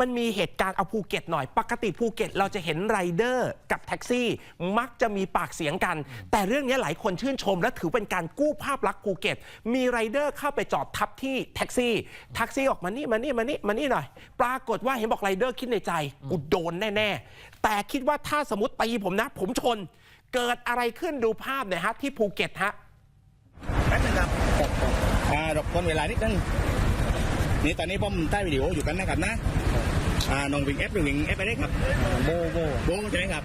มันมีเหตุการณ์เอาภูเก็ตหน่อย ปกติภูเก็ตเราจะเห็นไรเดอร์กับแท็กซี่ มักจะมีปากเสียงกัน แต่เรื่องนี้หลายคนชื่นชม และถือเป็นการกู้ภาพลักษณ์ภูเก็ต มีไรเดอร์เข้าไปจอดทับที่แท็กซี่แท็กซี่ออกมานี่มานี่มานี่มานี่หน่อย ปรากฏว่าเห็นบอกไรเดอร์คิดในใจกูโดนแน่ๆแต่คิดว่าถ้าสมมติตีผมนะ ผมชน เกิดอะไรขึ้นดูภาพหน่อยฮะที่ภูเก็ตฮะแป๊บนึงครับอ่ารบกวนเวลานิดนึงนี่ตอนนี้ผมใต้วิดีโออยู่กันนะครับนะ อ่าน้องวิ่งเอฟหรือวิ่งเอฟไปได้ครับโบโบโบงใช่ไหมครับ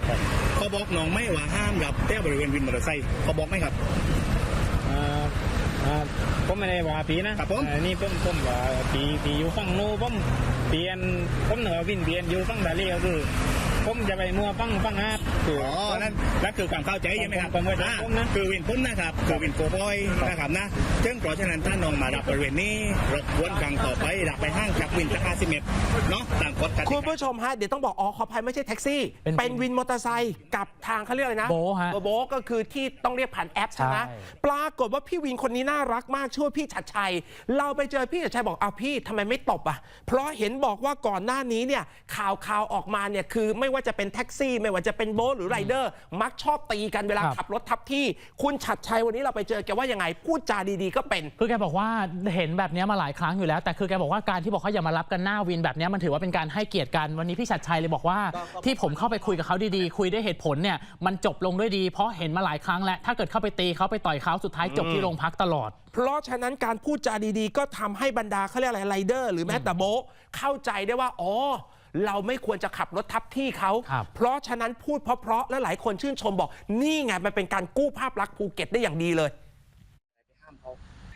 เขาบอกน้องไม่ว่าห้ามรับเที่ยวบริเวณวินมอเตอร์ไซค์เขาบอกไหมครับ อ่าอ่าผมไม่ได้ว่าปีนะครับผม อ่านี่ผมผมว่าปีปีอยู่ฝั่งโน้นผมเปลี่ยนผมเหนือวินเปลี่ยนอยู่ฝั่งดาลีก็คือ ผมจะไปมัวฝั่งฝั่งอาร์ตคืออ๋ออนั่นนั่นคือความเข้าใจใช่ไหมครับผมผมผมอ่าผมนะคือวินพ้นนะครับคือวินโกบอยนะครับนะซึ่งเพราะฉะนั้นถ้าน้องมารับบริเวณนี้รบกวนครั้งต่อไปรับไปห้างจากวินจากอาซิเมตรเนาะตามกฎกติคุณกาผู้ชมฮะเดี๋ยวต้องบอกอ๋อขออภัยไม่ใช่แท็กซี่ เป็นเป็นวินมอเตอร์ไซค์กับทางเขาเรียกอะไรนะโบ๊ทฮะโบทก็คือที่ต้องเรียกผ่านแอปใช่ไหมใช่ปรากฏว่าพี่วินคนนี้น่ารักมากช่วยพี่ชัดชัย เราไปเจอพี่ชัดชัยบอกเอาวพี่ทำไมไม่ตบอะเพราะเห็นบอกว่าก่อนหน้านี้เนี่ยข่าวข่าวออกมาเนี่ยคือไม่ว่าจะเป็นแท็กซี่ ไม่ว่าจะเป็นโบ๊ทหรือไรเดอร์ มักชอบตีกันเวลาครับขับรถทับที่ คุณชัดชัยวันนี้เราไปเจอแกว่ายังไงพูดจาดีๆก็เป็น คือแกบอกว่าเห็นแบบเนี้ยมาหลายครั้งอยู่แล้ว แต่คือแกบอกว่าการที่บอกเขาอย่ามารับกันหน้าวินแบบเนี้ยมันถือว่าเป็นการให้เกียรติกันวันนี้พี่ชัดชัยเลยบอกว่า ที่ผมเข้าไปคุยกับเขาดีๆ คุยด้วยเหตุผลเนี่ยมันจบลงด้วยดี เพราะเห็นมาหลายครั้งแล้วถ้าเกิดเข้าไปตีเขาไปต่อยเขาสุดท้ายจบที่โรงพักตลอด เพราะฉะนั้นการพูดจาดีๆ ก็ทำให้บรรดาเขาเรียกอะไรไรเดอร์ หรือแม้แต่โบะเข้าใจได้ว่าอ๋อ เราไม่ควรจะขับรถทับที่เขา ครับเพราะฉะนั้นพูดเพราะๆและหลายคนชื่นชมบอก นี่ไงมันเป็นการกู้ภาพลักษณ์ภูเก็ตได้อย่างดีเลยห้ามเขา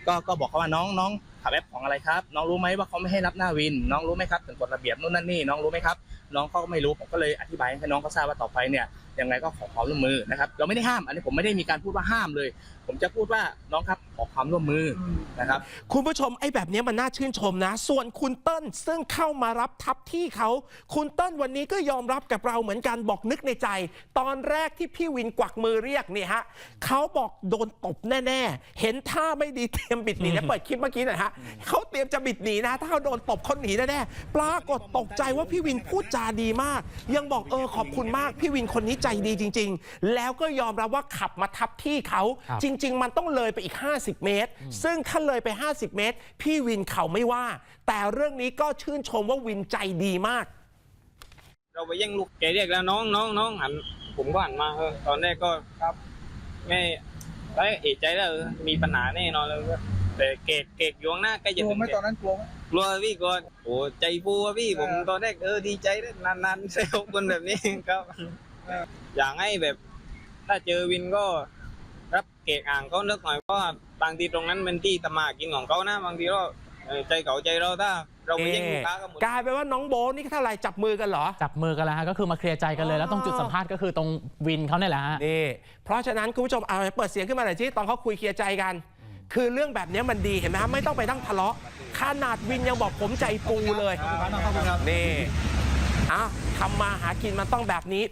ก็ก็บอกเขาว่าน้องน้องขับแอปของอะไรครับ น้องรู้ไหมว่าเขาไม่ให้รับหน้าวิน น้องรู้ไหมครับถึงกฎระเบียบนู่นนั่นนี่ น้องรู้ไหมครับ น้องเขาก็ไม่รู้ ผมก็เลยอธิบายให้น้องเขาทราบว่าต่อไปเนี่ย ยังไงก็ขอความร่วมมือนะครับ เราไม่ได้ห้าม อันนี้ผมไม่ได้มีการพูดว่าห้ามเลย ผมจะพูดว่าน้องครับขอความร่วมมืออนะครับ คุณผู้ชมไอ้แบบนี้มันน่าชื่นชมนะ ส่วนคุณเติ้ลซึ่งเข้ามารับทับที่เขา คุณเติ้ลวันนี้ก็ยอมรับกับเราเหมือนกันบอกนึกในใจ ตอนแรกที่พี่วินกวักมือเรียกเนี่ยฮะเขาบอกโดนตบแน่ ๆ เห็นท่าไม่ดีเตรียมบิดหนีนะเปิดคลิปเมื่อกี้หน่อยฮะเขาเตรียมจะบิดหนีนะ ถ้าเขาโดนตบเขาหนีแน่ๆปรากฏตกใจว่าพี่วินพูดจาดีมาก ยังบอกเออขอบคุณมากพี่วินคนนี้ใจดีจริง ๆ แล้วก็ยอมรับว่าขับมาทับที่เขาครับจริง ๆ มันต้องเลยไปอีก 50 เมตร ซึ่งถ้าเลยไป 50 เมตร พี่วินเขาไม่ว่า แต่เรื่องนี้ก็ชื่นชมว่าวินใจดีมาก เราไปแย่งลูกแกเรียกแล้วน้องน้องน้องหันผมก็หันมาเออตอนแรกก็ครับ ไม่ได้เอะใจแล้วเออมีปัญหาแน่นอนเลย แต่เกตเกตอยู่ข้างหน้าใกล้จะกลัวถึงไหมแกตอนนั้นกลัวไหมกลัวพี่ก่อนโอ้ใจฟูอะพี่ผมเออตอนแรกเออดีใจได้นานๆเซลคนแบบนี้ ครับอยากให้แบบ ถ้าเจอวินก็ รับเกะอ่างเขาเลิกหน่อยเพราะว่าบางทีตรงนั้นเป็นที่ตำมาหากินของเขานะบางทีก็เออใจเขาใจเราถ้า เราไปแย่งลูกค้ากันหมด กลายเป็นว่าน้องโบทนี่เท่าไหร่จับมือกันเหรอ จับมือกันแล้วฮะก็คือมาเคลียร์ใจกันเลย แล้วตรงจุดสัมภาษณ์ก็คือตรงวินเขาเนี่ยแหละฮะ นี่ เพราะฉะนั้นคุณผู้ชมเอาเปิดเสียงขึ้นมาหน่อยที่ตอนเขาคุยเคลียร์ใจกัน คือเรื่องแบบนี้มันดีเห็นไหมฮะไม่ต้องไปทั้งทะเลาะขนาดวินยังบอกผมใจปูเลยนี่อะทำมาหากินมันต้องแบบนี้